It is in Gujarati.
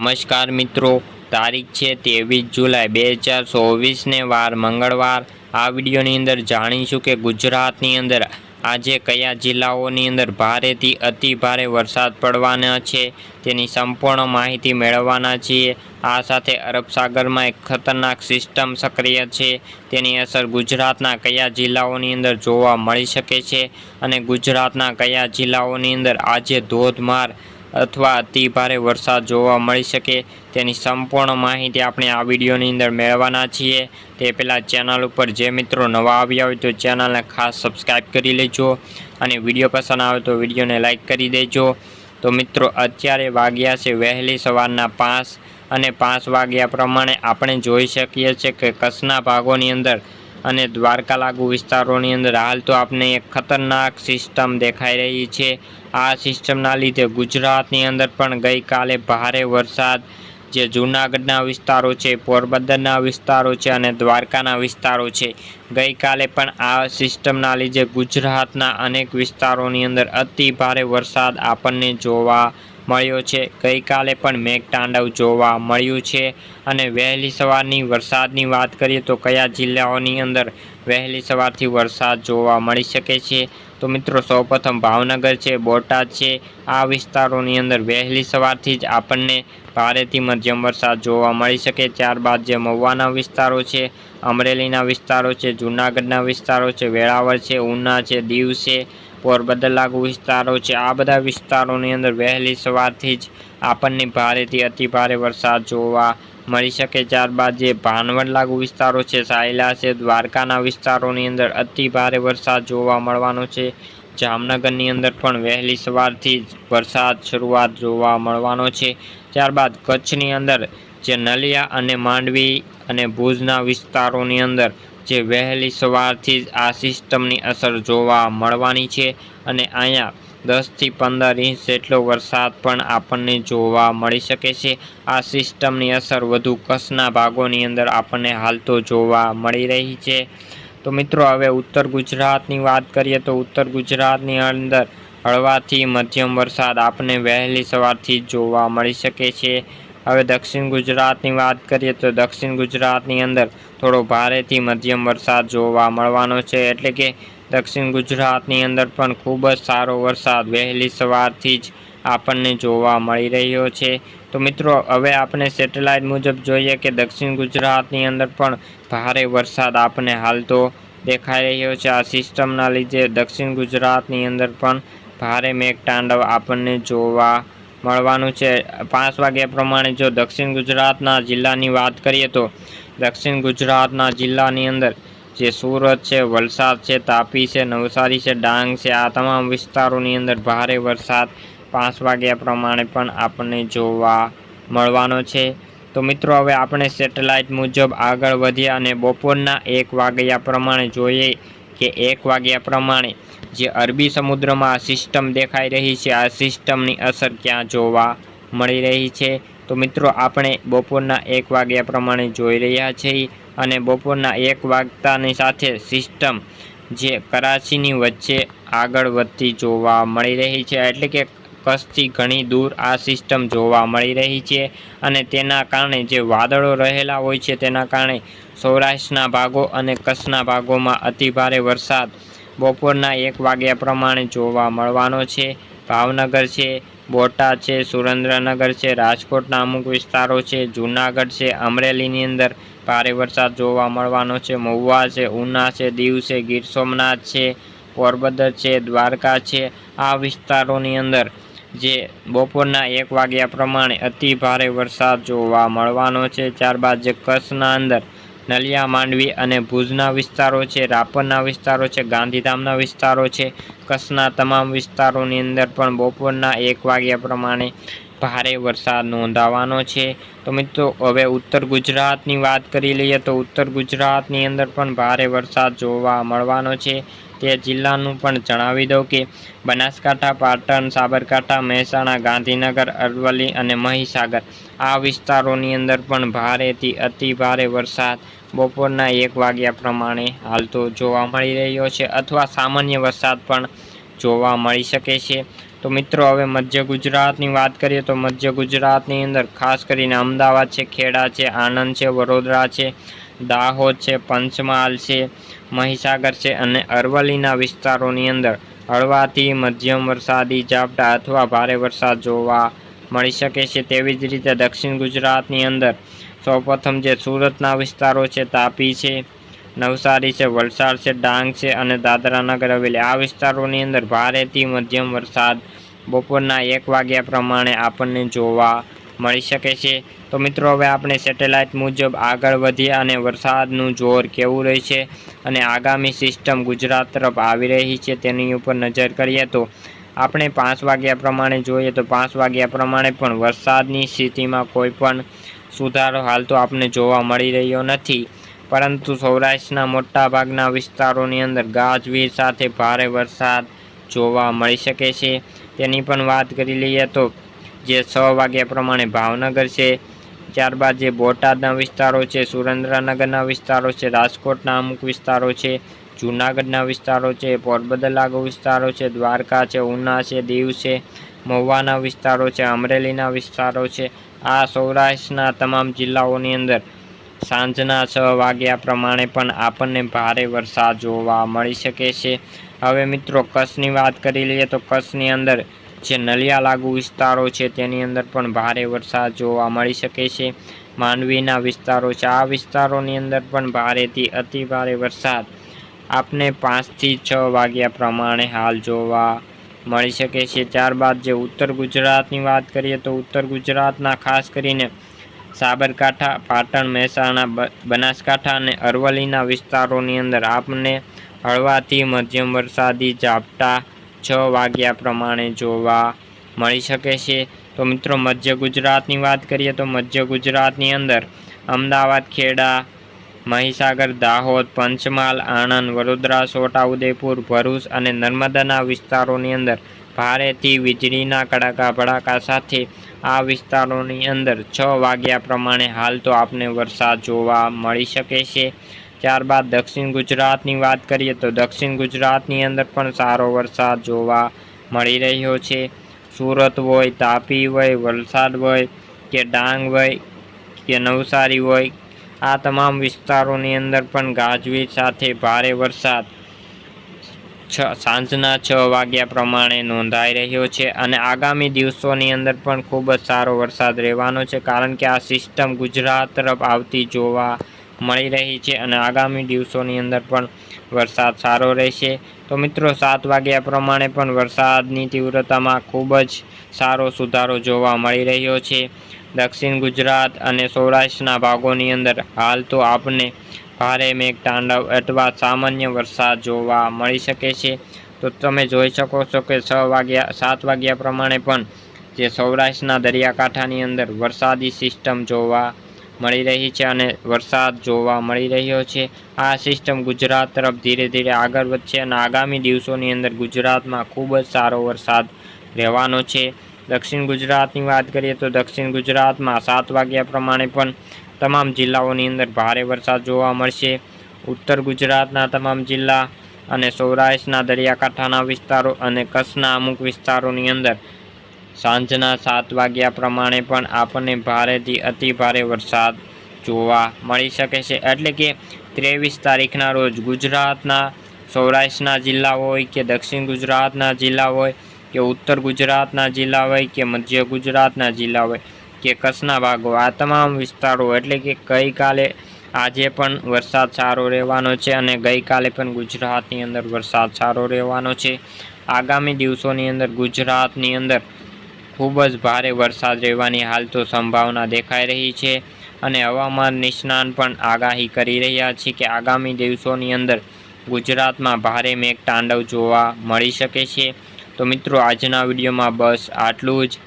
નમસ્કાર મિત્રો, તારીખ છે ત્રેવીસ જુલાઈ બે હજાર ચોવીસને વાર મંગળવાર. આ વિડીયોની અંદર જાણીશું કે ગુજરાતની અંદર આજે કયા જિલ્લાઓની અંદર ભારેથી અતિ ભારે વરસાદ પડવાના છે. તેની સંપૂર્ણ માહિતી મેળવવાના છીએ. આ સાથે અરબ સાગરમાં એક ખતરનાક સિસ્ટમ સક્રિય છે. તેની અસર ગુજરાતના કયા જિલ્લાઓની અંદર જોવા મળી શકે છે અને ગુજરાતના કયા જિલ્લાઓની અંદર આજે ધોધમાર અથવા અતિ ભારે વરસાદ જોવા મળી શકે, તેની સંપૂર્ણ માહિતી આપણે આ વિડીયોની અંદર મેળવવાના છીએ. તે પહેલાં ચેનલ ઉપર જે મિત્રો નવા આવ્યા હોય તો ચેનલને ખાસ સબસ્ક્રાઈબ કરી લેજો અને વીડિયો પસંદ આવે તો વિડીયોને લાઇક કરી દેજો. તો મિત્રો, અત્યારે વાગ્યા છે વહેલી સવારના પાંચ અને પાંચ વાગ્યા પ્રમાણે આપણે જોઈ શકીએ છીએ કે કચ્છના ભાગોની અંદર અને દ્વારકા લાગુ વિસ્તારોની અંદર હાલ તો આપને એક ખતરનાક સિસ્ટમ દેખાઈ રહી છે. આ સિસ્ટમના લીધે ગુજરાતની અંદર પણ ગઈકાલે ભારે વરસાદ, જે જૂનાગઢના વિસ્તારો છે, પોરબંદરના વિસ્તારો છે અને દ્વારકાના વિસ્તારો છે. ગઈકાલે પણ આ સિસ્ટમના લીધે ગુજરાતના અનેક વિસ્તારોની અંદર અતિ ભારે વરસાદ આપણને જોવા મળ્યો છે. ગઈકાલે પણ મેઘતાંડવ જોવા મળ્યું છે અને વહેલી સવારની વરસાદની વાત કરીએ તો કયા જિલ્લાઓની અંદર વહેલી સવારથી વરસાદ જોવા મળી શકે છે? તો મિત્રો, સૌપ્રથમ ભાવનગર છે, બોટાદ છે. આ વિસ્તારોની અંદર વહેલી સવારથી જ આપણને ભારેથી મધ્યમ વરસાદ જોવા મળી શકે. ત્યારબાદ જે મહુવાના વિસ્તારો છે, અમરેલીના વિસ્તારો છે, જૂનાગઢના વિસ્તારો છે, વેળાવળ છે, ઉના છે, દીવ છે પોરબંદર લાગુ વિસ્તારો છે. આ બધા વિસ્તારોની અંદર વહેલી સવારથી જ આપણને ભારેથી અતિ ભારે વરસાદ જોવા મળી શકે. ત્યારબાદ જે ભાનવડ લાગુ વિસ્તારો છે, સાયલા છે, દ્વારકાના વિસ્તારોની અંદર અતિ ભારે વરસાદ જોવા મળવાનો છે. જામનગરની અંદર પણ વહેલી સવારથી જ વરસાદ શરૂઆત જોવા મળવાનો છે. ત્યારબાદ કચ્છની અંદર જે નલિયા અને માંડવી અને ભુજના વિસ્તારોની અંદર જે વહેલી સવારથી જ આ સિસ્ટમની અસર જોવા મળવાની છે અને અહીંયા દસથી પંદર ઇંચ જેટલો વરસાદ પણ આપણને જોવા મળી શકે છે. આ સિસ્ટમની અસર વધુ કચ્છના ભાગોની અંદર આપણને હાલ તો જોવા મળી રહી છે. તો મિત્રો, હવે ઉત્તર ગુજરાતની વાત કરીએ તો ઉત્તર ગુજરાતની અંદર હળવાથી મધ્યમ વરસાદ આપણને વહેલી સવારથી જોવા મળી શકે છે. હવે દક્ષિણ ગુજરાતની વાત કરીએ તો દક્ષિણ ગુજરાતની અંદર થોડો ભારેથી મધ્યમ વરસાદ જોવા મળવાનો છે. એટલે કે દક્ષિણ ગુજરાતની અંદર પણ ખૂબ જ સારો વરસાદ વહેલી સવારથી જ આપણને જોવા મળી રહ્યો છે. તો મિત્રો, હવે આપણે સેટેલાઇટ મુજબ જોઈએ કે દક્ષિણ ગુજરાતની અંદર પણ ભારે વરસાદ આપણને હાલ તો દેખાઈ રહ્યો છે. આ સિસ્ટમના લીધે દક્ષિણ ગુજરાતની અંદર પણ ભારે મેઘતાંડવ આપણને જોવા મળવાનું છે. પાંચ વાગ્યા પ્રમાણે જો દક્ષિણ ગુજરાતના જિલ્લાની વાત કરીએ તો દક્ષિણ ગુજરાતના જિલ્લાની અંદર જે સુરત છે, વલસાડ છે, તાપી છે, નવસારી છે, ડાંગ છે, આ તમામ વિસ્તારોની અંદર ભારે વરસાદ પાંચ વાગ્યા પ્રમાણે પણ આપણને જોવા મળવાનો છે. તો મિત્રો, હવે આપણે સેટેલાઇટ મુજબ આગળ વધ્યા અને બપોરના એક વાગ્યા પ્રમાણે જોઈએ કે એક વાગ્યા પ્રમાણે જે અરબી સમુદ્રમાં આ સિસ્ટમ દેખાઈ રહી છે. આ સિસ્ટમની અસર ક્યાં જોવા મળી રહી છે? તો મિત્રો, આપણે બપોરના એક વાગ્યા પ્રમાણે જોઈ રહ્યા છીએ અને બપોરના એક વાગતાની સાથે સિસ્ટમ જે કરાચીની વચ્ચે આગળ વધતી જોવા મળી રહી છે. એટલે કે કચ્છથી ઘણી દૂર આ સિસ્ટમ જોવા મળી રહી છે અને તેના કારણે જે વાદળો રહેલા હોય છે, તેના કારણે સૌરાષ્ટ્રના ભાગો અને કચ્છના ભાગોમાં અતિભારે વરસાદ બપોરના એક વાગ્યા પ્રમાણે જોવા મળવાનો છે. ભાવનગર છે, બોટાદ છે, સુરેન્દ્રનગર છે, રાજકોટના અમુક વિસ્તારો છે, જૂનાગઢ છે, અમરેલીની અંદર ભારે વરસાદ જોવા મળવાનો છે. મહુવા છે, ઉના છે, દીવ છે, ગીર સોમનાથ છે, પોરબંદર છે, દ્વારકા છે. આ વિસ્તારોની અંદર જે બપોરના એક વાગ્યા પ્રમાણે અતિ ભારે વરસાદ જોવા મળવાનો છે. ત્યારબાદ જે કચ્છના અંદર નલિયા, માંડવી અને ભુજના વિસ્તારો છે, રાપરના વિસ્તારો છે, ગાંધીધામના વિસ્તારો છે, કચ્છના તમામ વિસ્તારોની અંદર પણ બપોરના એક વાગ્યા પ્રમાણે ભારે વરસાદ નોંધાવાનો છે. તો મિત્રો, હવે ઉત્તર ગુજરાતની વાત કરી લઈએ તો ઉત્તર ગુજરાતની અંદર પણ ભારે વરસાદ જોવા મળવાનો છે. તે જિલ્લાનું પણ જણાવી દઉં કે બનાસકાંઠા, પાટણ, સાબરકાંઠા, મહેસાણા, ગાંધીનગર, અરવલ્લી અને મહીસાગર આ વિસ્તારોની અંદર પણ ભારેથી અતિ ભારે વરસાદ બપોરના એક વાગ્યા પ્રમાણે હાલતો જોવા મળી રહ્યો છે અથવા સામાન્ય વરસાદ પણ જોવા મળી શકે છે. તો મિત્રો, હવે મધ્ય ગુજરાતની વાત કરીએ તો મધ્ય ગુજરાતની અંદર ખાસ કરીને અમદાવાદ છે, ખેડા છે, આણંદ છે, વડોદરા છે, દાહોદ છે, પંચમહાલ છે, મહીસાગર છે અને અરવલ્લીના વિસ્તારોની અંદર હળવાથી મધ્યમ વરસાદી ઝાપટા અથવા ભારે વરસાદ જોવા મળી શકે છે. તેવી જ રીતે દક્ષિણ ગુજરાતની અંદર સૌપ્રથમ જે સુરતના વિસ્તારો છે, તાપી છે, નવસારી છે, વલસાડ છે, ડાંગ છે અને દાદરા નગર હવેલી. આ વિસ્તારોની અંદર ભારેથી મધ્યમ વરસાદ બપોરના એક વાગ્યા પ્રમાણે આપણને જોવા મળી શકે છે. તો મિત્રો, હવે આપણે સેટેલાઇટ મુજબ આગળ વધીએ અને વરસાદનું જોર કેવું રહેશે અને આગામી સિસ્ટમ ગુજરાત તરફ આવી રહી છે તેની ઉપર નજર કરીએ તો આપણે પાંચ વાગ્યા પ્રમાણે જોઈએ તો પાંચ વાગ્યા પ્રમાણે પણ વરસાદની સ્થિતિમાં કોઈ પણ સુધારો હાલ તો આપને જોવા મળી રહ્યો નથી. પરંતુ સૌરાષ્ટ્રના મોટાભાગના વિસ્તારોની અંદર ગાજવીજ સાથે ભારે વરસાદ જોવા મળી શકે છે. તેની પણ વાત કરી લઈએ તો જે છ વાગ્યા પ્રમાણે ભાવનગર છે, ત્યારબાદ જે બોટાદના વિસ્તારો છે, સુરેન્દ્રનગરના વિસ્તારો છે, રાજકોટના અમુક વિસ્તારો છે, જૂનાગઢના વિસ્તારો છે પોરબંદર લાગુ વિસ્તારો છે, દ્વારકા છે, ઉના છે, દીવ છે મહુવાના વિસ્તારો છે, અમરેલીના વિસ્તારો છે, આ સૌરાષ્ટ્રના તમામ જિલ્લાઓની અંદર સાંજના છ વાગ્યા પ્રમાણે પણ આપણને ભારે વરસાદ જોવા મળી શકે છે. હવે મિત્રો કચ્છની વાત કરી લઈએ તો કચ્છની અંદર જે નલિયા લાગુ વિસ્તારો છે, તેની અંદર પણ ભારે વરસાદ જોવા મળી શકે છે. માંડવીના વિસ્તારો છે, આ વિસ્તારોની અંદર પણ ભારેથી અતિ ભારે વરસાદ આપને પાંચથી છ વાગ્યા પ્રમાણે હાલ જોવા મળી શકે છે. ત્યારબાદ જે ઉત્તર ગુજરાતની વાત કરીએ તો ઉત્તર ગુજરાતના ખાસ કરીને સાબરકાંઠા, પાટણ, મહેસાણા બનાસકાંઠા અને અરવલ્લીના વિસ્તારોની અંદર આપને હળવાથી મધ્યમ વરસાદી ઝાપટા છ વાગ્યા પ્રમાણે જોવા મળી શકે છે. તો મિત્રો, મધ્ય ગુજરાતની વાત કરીએ તો મધ્ય ગુજરાતની અંદર અમદાવાદ, ખેડા મહીસાગર, દાહોદ, પંચમહાલ, આણંદ, વડોદરા છોટાઉદેપુર ભરૂચ અને નર્મદાના વિસ્તારોની અંદર ભારેથી વીજળીના કડાકા ભડાકા સાથે આ વિસ્તારોની અંદર છ વાગ્યા પ્રમાણે હાલ તો આપને વરસાદ જોવા મળી શકે છે. ત્યારબાદ દક્ષિણ ગુજરાતની વાત કરીએ તો દક્ષિણ ગુજરાતની અંદર પણ સારો વરસાદ જોવા મળી રહ્યો છે. સુરત હોય, તાપી હોય, વલસાડ હોય કે ડાંગ હોય કે નવસારી હોય આ તમામ વિસ્તારોની અંદર પણ ગાજવીજ સાથે ભારે વરસાદ છ, સાંજના છ વાગ્યા પ્રમાણે નોંધાઈ રહ્યો છે અને આગામી દિવસોની અંદર પણ ખૂબ જ સારો વરસાદ રહેવાનો છે કારણ કે આ સિસ્ટમ ગુજરાત તરફ આવતી જોવા મળી રહી છે અને આગામી દિવસોની અંદર પણ વરસાદ સારો રહેશે. તો મિત્રો, સાત વાગ્યા પ્રમાણે પણ વરસાદની તીવ્રતામાં ખૂબ જ સારો સુધારો જોવા મળી રહ્યો છે. દક્ષિણ ગુજરાત અને સૌરાષ્ટ્રના ભાગોની અંદર હાલ તો આપને ભારે મેઘતાંડવ અથવા સામાન્ય વરસાદ જોવા મળી શકે છે. તો તમે જોઈ શકો છો કે છ વાગ્યા, સાત વાગ્યા પ્રમાણે પણ જે સૌરાષ્ટ્રના દરિયાકાંઠાની અંદર વરસાદી સિસ્ટમ જોવા મળી રહી છે અને વરસાદ જોવા મળી રહ્યો છે. આ સિસ્ટમ ગુજરાત તરફ ધીરે ધીરે આગળ વધશે અને આગામી દિવસોની અંદર ગુજરાતમાં ખૂબ જ સારો વરસાદ રહેવાનો છે. દક્ષિણ ગુજરાતની વાત કરીએ તો દક્ષિણ ગુજરાતમાં સાત વાગ્યા પ્રમાણે પણ તમામ જિલ્લાઓની અંદર ભારે વરસાદ જોવા મળશે. ઉત્તર ગુજરાતના તમામ જિલ્લા અને સૌરાષ્ટ્રના દરિયાકાંઠાના વિસ્તારો અને કચ્છના અમુક વિસ્તારોની અંદર સાંજના સાત વાગ્યા પ્રમાણે પણ આપણને ભારેથી અતિ ભારે વરસાદ જોવા મળી શકે છે. એટલે કે ત્રેવીસ તારીખના રોજ ગુજરાતના, સૌરાષ્ટ્રના જિલ્લા હોય કે દક્ષિણ ગુજરાતના જિલ્લા હોય કે ઉત્તર ગુજરાતના જિલ્લા હોય કે મધ્ય ગુજરાતના જિલ્લા હોય કે કચ્છના ભાગો. આ તમામ વિસ્તારો એટલે કે ગઈકાલે આજે પણ વરસાદ સારો રહેવાનો છે અને ગઈકાલે પણ ગુજરાતની અંદર વરસાદ સારો રહેવાનો છે. આગામી દિવસોની અંદર ગુજરાતની અંદર ખૂબ જ ભારે વરસાદ રહેવાની હાલ તો સંભાવના દેખાઈ રહી છે અને હવામાન નિષ્ણાંત પણ આગાહી કરી રહ્યા છે કે આગામી દિવસોની અંદર ગુજરાતમાં ભારે મેઘ તાંડવ જોવા મળી શકે છે. તો મિત્રો આજના વિડીયોમાં બસ આટલું જ.